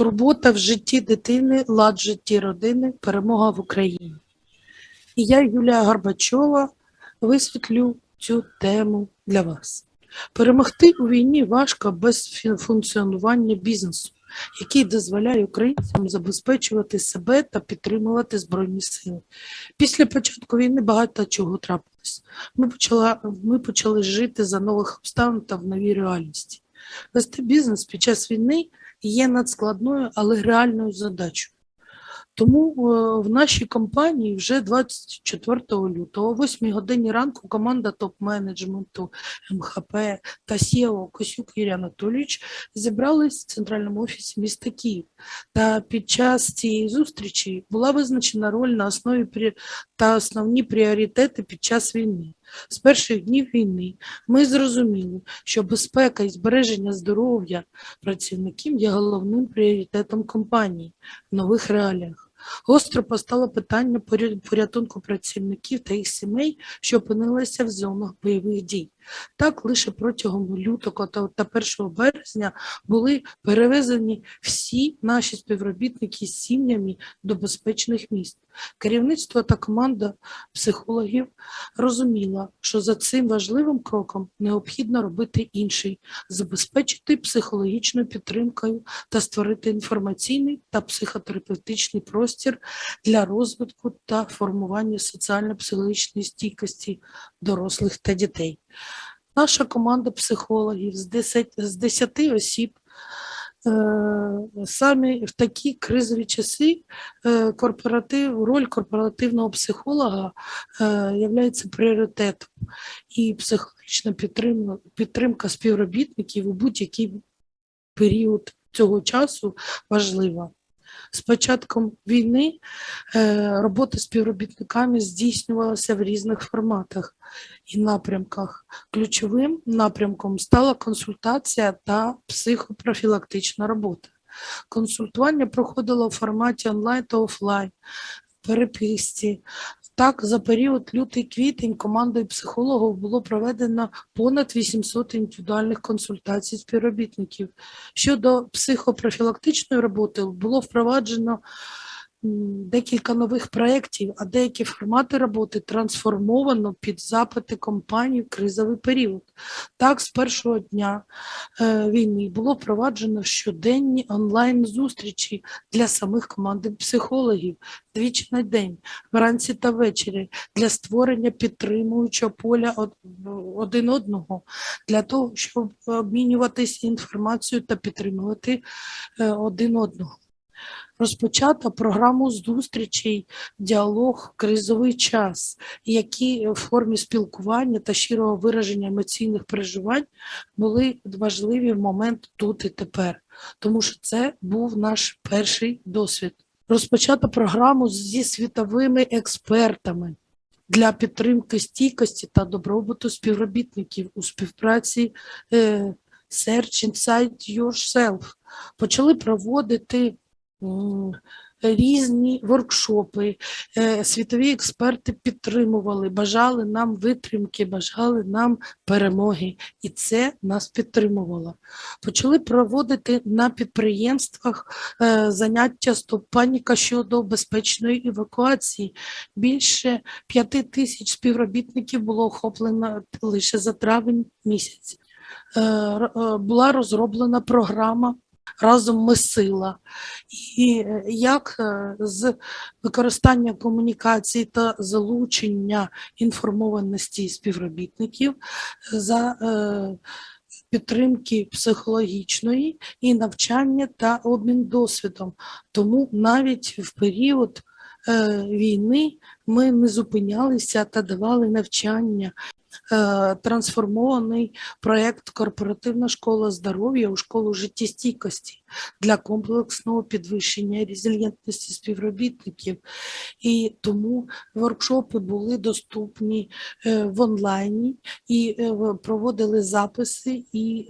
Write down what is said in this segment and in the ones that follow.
Турбота в житті дитини, лад в житті родини, перемога в Україні. І я, Юлія Горбачова, висвітлю цю тему для вас. Перемогти у війні важко без функціонування бізнесу, який дозволяє українцям забезпечувати себе та підтримувати Збройні сили. Після початку війни багато чого трапилось. Ми почали, ми почали жити за нових обставин та в новій реальності. Вести бізнес під час війни є надскладною, але реальною задачею. Тому е, в нашій компанії вже 24 лютого, о 8 годині ранку, команда топ-менеджменту МХП та СІО Косюк Юрій Анатолійович зібрались в центральному офісі міста Київ. Та під час цієї зустрічі була визначена роль на основі та основні пріоритети під час війни. З перших днів війни ми зрозуміли, що безпека і збереження здоров'я працівників є головним пріоритетом компанії в нових реаліях. Гостро постало питання порятунку працівників та їх сімей, що опинилися в зонах бойових дій. Так, лише протягом лютого та, та 1 березня були перевезені всі наші співробітники з сім'ями до безпечних міст. Керівництво та команда психологів розуміла, що за цим важливим кроком необхідно робити інший забезпечити психологічною підтримкою та створити інформаційний та психотерапевтичний простір для розвитку та формування соціально-психологічної стійкості дорослих та дітей. Наша команда психологів з 10, з 10 осіб е, саме в такі кризові часи е, корпоратив, роль корпоративного психолога е, є пріоритетом і психологічна підтримка, підтримка співробітників у будь-який період цього часу важлива. З початком війни е, робота співробітниками здійснювалася в різних форматах і напрямках. Ключовим напрямком стала консультація та психопрофілактична робота. Консультування проходило в форматі онлайн та офлайн, переписці. Так, за період лютий-квітень командою психологів було проведено понад 800 індивідуальних консультацій співробітників. Щодо психопрофілактичної роботи було впроваджено декілька нових проєктів, а деякі формати роботи трансформовано під запити компаній в кризовий період. Так, з першого дня е, війни було впроваджено щоденні онлайн-зустрічі для самих команди психологів двічі на день, вранці та ввечері, для створення підтримуючого поля один одного, для того, щоб обмінюватися інформацією та підтримувати е, один одного. Розпочато програму зустрічей діалог кризовий час, які в формі спілкування та щирого вираження емоційних переживань були важливі в момент тут і тепер, тому що це був наш перший досвід. Розпочато програму зі світовими експертами для підтримки стійкості та добробуту співробітників у співпраці е, Search Inside Yourself. Почали проводити різні воркшопи. Е, Світові експерти підтримували, бажали нам витримки, бажали нам перемоги, і це нас підтримувало. Почали проводити на підприємствах е, заняття «Стоп паніка» щодо безпечної евакуації. Більше п'яти тисяч співробітників було охоплено лише за травень місяць. Е, Була розроблена програма Разом ми сила. І е, як е, з використання комунікації та залучення інформованості співробітників за е, підтримки психологічної і навчання та обмін досвідом. Тому навіть в період війни ми не зупинялися та давали навчання. Е, Трансформований проєкт Корпоративна школа здоров'я у школу життєстійкості для комплексного підвищення резильєнтності співробітників. І тому воркшопи були доступні е, в онлайні і е, проводили записи, і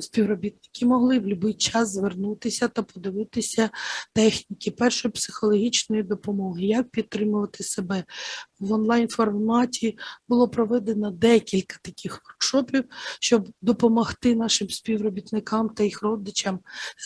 співробітники могли в будь-який час звернутися та подивитися техніки першої психологічної допомоги, як підтримувати себе в онлайн форматі було проведено декілька таких воркшопів, щоб допомогти нашим співробітникам та їх родичам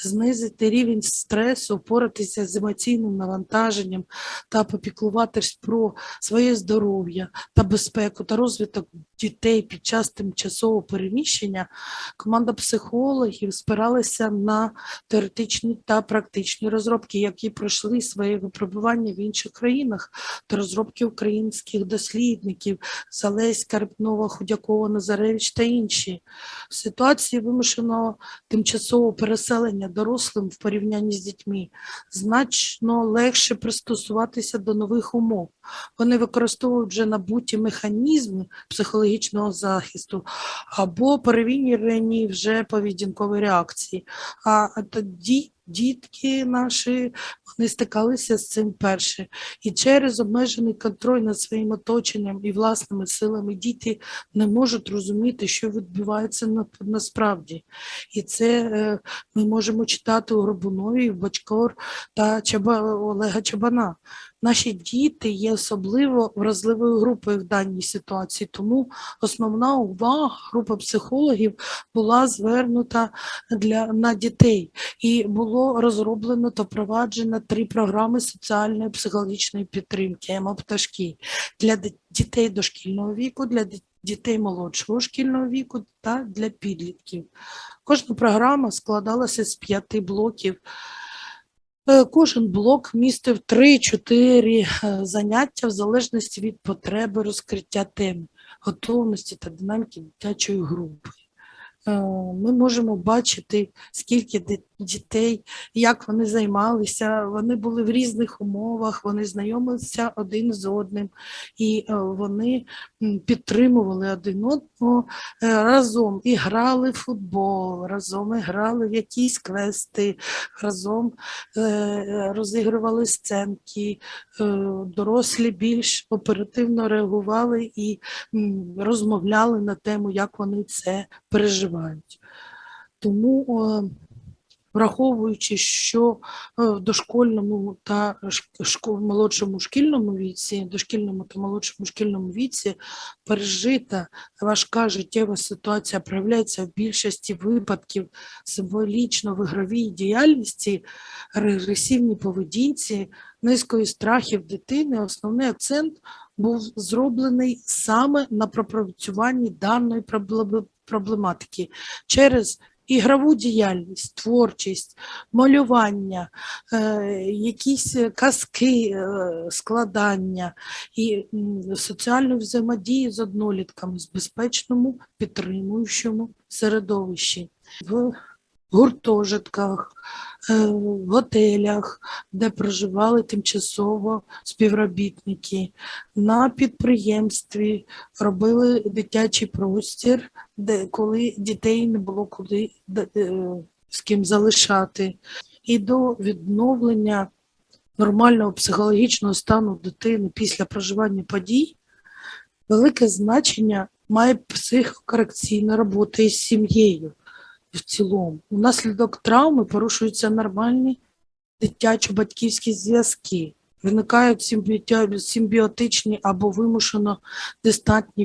знизити рівень стресу, впоратися з емоційним навантаженням та попіклуватись про своє здоров'я та безпеку та розвиток дітей під час тимчасового переміщення. Команда психологів спиралася на теоретичні та практичні розробки, які пройшли своє випробування в інших країнах, та розробки українських дослідників Залесь, Карпнова, Худякова, Назаревич та інші. В ситуації вимушеного тимчасового переселення дорослим в порівнянні з дітьми значно легше пристосуватися до нових умов. Вони використовують вже набуті механізми психологічного захисту або перевірені вже поведінкові реакції. А тоді дітки наші вони стикалися з цим перше. І через обмежений контроль над своїм оточенням і власними силами діти не можуть розуміти, що відбувається на, насправді. І це е, ми можемо читати у Горбунові, в Бачкор та Чаба, Олега Чабана. Наші діти є особливо вразливою групою в даній ситуації, тому основна увага групи психологів була звернута для, на дітей. І було розроблено та впроваджено три програми соціальної психологічної підтримки «Емопташки» для дітей дошкільного віку, для дітей молодшого шкільного віку та для підлітків. Кожна програма складалася з п'яти блоків. Е, Кожен блок містив 3-4 е, заняття в залежності від потреби розкриття тем, готовності та динаміки дитячої групи. Е, Ми можемо бачити, скільки дітей, як вони займалися, вони були в різних умовах, вони знайомилися один з одним, і е, вони підтримували один одного е, разом і грали в футбол, разом і грали в якісь квести, разом е, розігрували сценки, дорослі більш оперативно реагували і розмовляли на тему, як вони це переживають. Тому, враховуючи, що е, в дошкольному та ш- молодшому шкільному віці, дошкільному та молодшому шкільному віці пережита важка життєва ситуація проявляється в більшості випадків символічно в ігровій діяльності, регресивній поведінці, низкою страхів дитини. Основний акцент був зроблений саме на пропрацюванні даної проблематики через ігрову діяльність, творчість, малювання, е, якісь казки, е, складання і соціальну взаємодію з однолітками з безпечному підтримуючому середовищі. В гуртожитках, е, в готелях, де проживали тимчасово співробітники, на підприємстві робили дитячий простір, де коли дітей не було куди е, з ким залишати. І до відновлення нормального психологічного стану дитини після проживання подій велике значення має психокорекційна робота із сім'єю в цілому. Унаслідок травми порушуються нормальні дитячо-батьківські зв'язки. Виникають симбіотичні або вимушено дистантні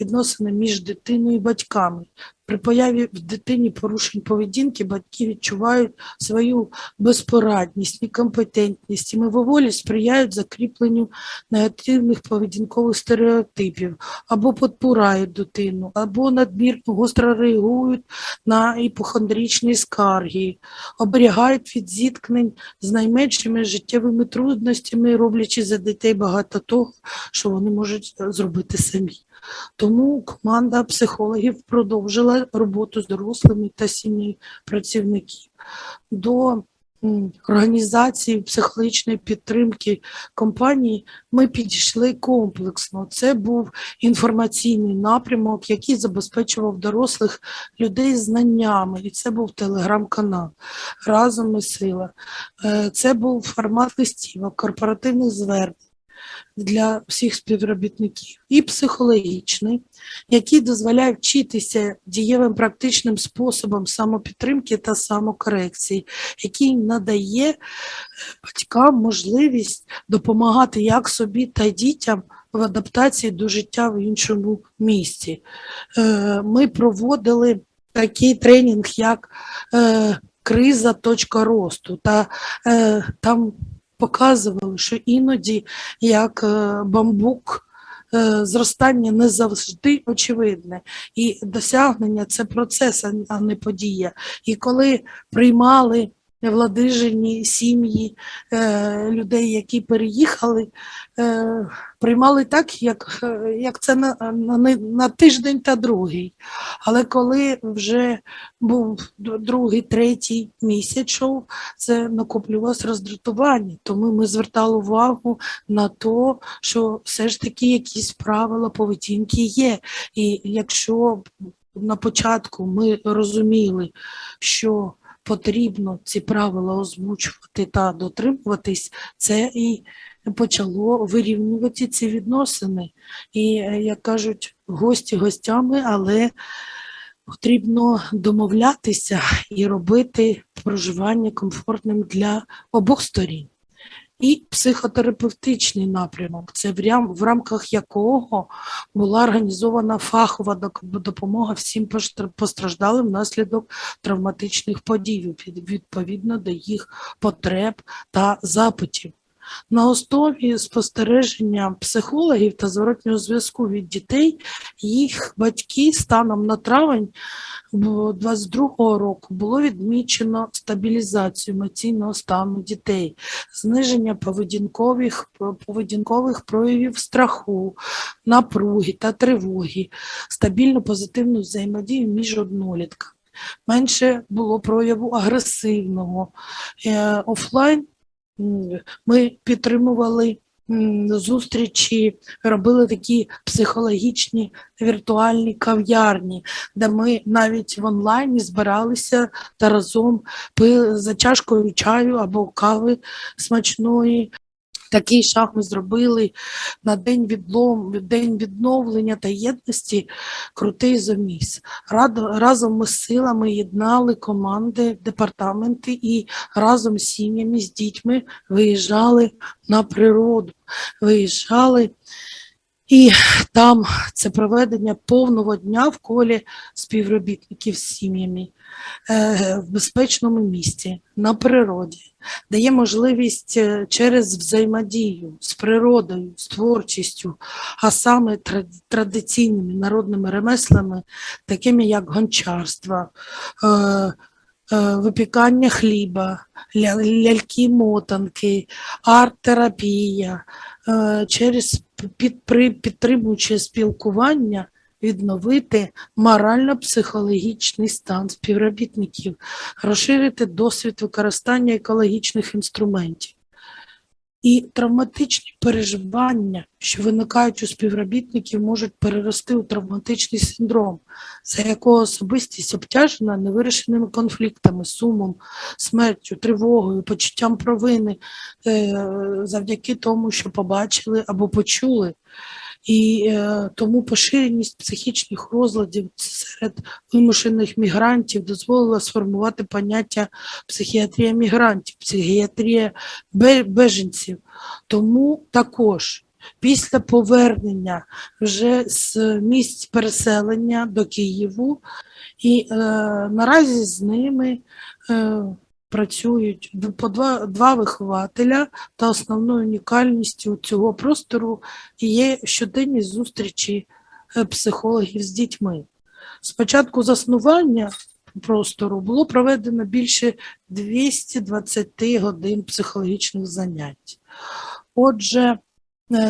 відносини між дитиною і батьками. При появі в дитині порушень поведінки батьки відчувають свою безпорадність, некомпетентність і мимоволі сприяють закріпленню негативних поведінкових стереотипів або підпирають дитину, або надмірно гостро реагують на іпохондричні скарги, оберігають від зіткнень з найменшими життєвими трудностями, роблячи за дітей багато того, що вони можуть зробити самі. Тому команда психологів продовжила роботу з дорослими та сім'єю працівників. До організації психологічної підтримки компанії ми підійшли комплексно. Це був інформаційний напрямок, який забезпечував дорослих людей знаннями, і це був телеграм-канал Разом ми сила. Е, Це був формат листівок, корпоративних звернень. Для всіх співробітників, і психологічний, який дозволяє вчитися дієвим практичним способом самопідтримки та самокорекції, який надає е, батькам можливість допомагати як собі та дітям в адаптації до життя в іншому місці. Е, Ми проводили такий тренінг, як е, криза точка росту. Та там показували, що іноді як е, бамбук. е, Зростання не завжди очевидне, і досягнення це процес, а- а не подія. І коли приймали владижені сім'ї е, людей, які переїхали, е, приймали так, як, е, як це на, на, на тиждень та другий. Але коли вже був другий, третій місяць це накоплювалось роздратування. Тому ми звертали увагу на те, що все ж таки якісь правила поведінки є. І якщо на початку ми розуміли, що потрібно ці правила озвучувати та дотримуватись, це і почало вирівнювати ці відносини. І, е, як кажуть, гості гостями, але потрібно домовлятися і робити проживання комфортним для обох сторін. І психотерапевтичний напрямок, це в, рамках якого була організована фахова допомога всім постраждалим внаслідок травматичних подій відповідно до їх потреб та запитів. На основі спостереження психологів та зворотнього зв'язку від дітей їх батьки станом на травень 2022 року було відмічено стабілізацію емоційного стану дітей, зниження поведінкових, поведінкових проявів страху, напруги та тривоги, стабільну позитивну взаємодію між однолітками. Менше було прояву агресивного. Е, Офлайн ми підтримували зустрічі, робили такі психологічні віртуальні кав'ярні, де ми навіть в онлайні збиралися та разом пили за чашкою чаю або кави смачної. Такий шаг ми зробили на день відлом, день відновлення та єдності крутий. Радо- Разом ми з силами єднали команди, департаменти і разом з сім'ями, з дітьми виїжджали на природу, виїжджали. І там це проведення повного дня в колі співробітників з сім'ями в безпечному місці, на природі, дає можливість е, через взаємодію з природою, з творчістю, а саме традиційними народними ремеслами, такими як гончарство, е, е, випікання хліба, ляльки-мотанки, арт-терапія, е, через під, при, підтримуючи спілкування, відновити морально-психологічний стан співробітників, розширити досвід використання екологічних інструментів. І травматичні переживання, що виникають у співробітників, можуть перерости у травматичний синдром, за якого особистість обтяжена невирішеними конфліктами, сумом, смертю, тривогою, почуттям провини е, завдяки тому, що побачили або почули. І е, тому поширеність психічних розладів серед вимушених мігрантів дозволила сформувати поняття психіатрія мігрантів, психіатрія беженців. Тому також після повернення вже з місць переселення до Києву, і е, наразі з ними е, працюють по два, два вихователя, та основною унікальністю цього простору є щоденні зустрічі е, психологів з дітьми. Спочатку заснування простору було проведено більше 220 годин психологічних занять. Отже,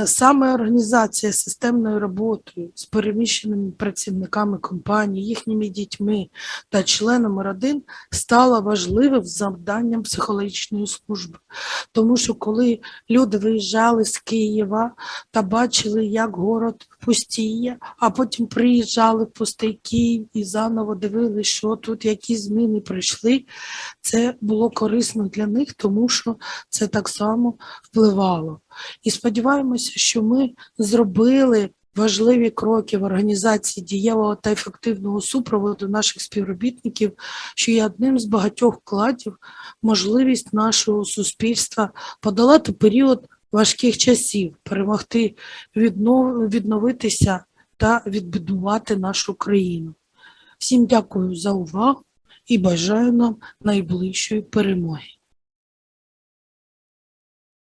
саме організація системною роботою з переміщеними працівниками компанії, їхніми дітьми та членами родин стала важливим завданням психологічної служби. Тому що коли люди виїжджали з Києва та бачили, як город пустіє, а потім приїжджали в пустий Київ і заново дивилися, що тут які зміни прийшли, це було корисно для них, тому що це так само впливало. І сподіваємося, що ми зробили важливі кроки в організації дієвого та ефективного супроводу наших співробітників, що є одним з багатьох вкладів можливість нашого суспільства подолати період важких часів, перемогти, віднов- відновитися та відбудувати нашу країну. Всім дякую за увагу і бажаю нам найближчої перемоги.